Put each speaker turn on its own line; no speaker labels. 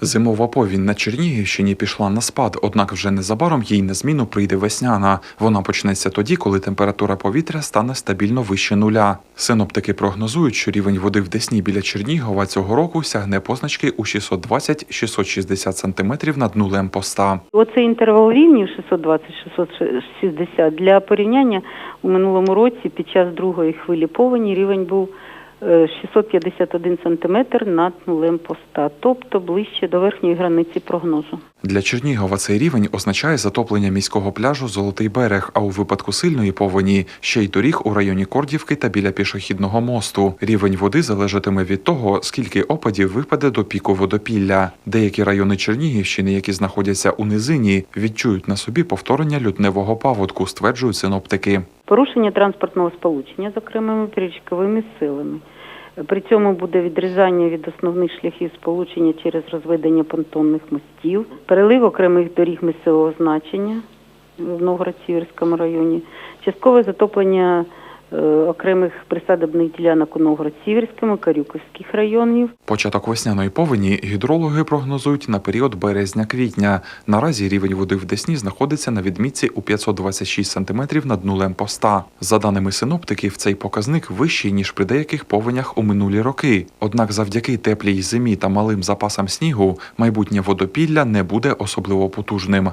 Зимова повінь на Чернігівщині пішла на спад, однак вже незабаром їй на зміну прийде весняна. Вона почнеться тоді, коли температура повітря стане стабільно вище нуля. Синоптики прогнозують, що рівень води в Десні біля Чернігова цього року сягне позначки у 620-660 см над нулем поста.
Оцей інтервал рівнів 620-660 для порівняння у минулому році під час другої хвилі повені рівень був 651 сантиметр над нулем поста, тобто ближче до верхньої границі прогнозу.
Для Чернігова цей рівень означає затоплення міського пляжу Золотий берег, а у випадку сильної повені ще й доріг у районі Кордівки та біля пішохідного мосту. Рівень води залежатиме від того, скільки опадів випаде до піку водопілля. Деякі райони Чернігівщини, які знаходяться у низині, відчують на собі повторення лютневого паводку, стверджують синоптики.
Порушення транспортного сполучення з окремими річковими силами. При цьому буде відрізання від основних шляхів сполучення через розведення понтонних мостів, перелив окремих доріг місцевого значення в Новгород-Сіверському районі, часткове затоплення окремих присадибних ділянок у Новгород-Сіверському, Карюківських районів.
Початок весняної повені гідрологи прогнозують на період березня-квітня. Наразі рівень води в Десні знаходиться на відмітці у 526 см над нулем поста. За даними синоптиків, цей показник вищий ніж при деяких повенях у минулі роки. Однак, завдяки теплій зимі та малим запасам снігу, майбутнє водопілля не буде особливо потужним.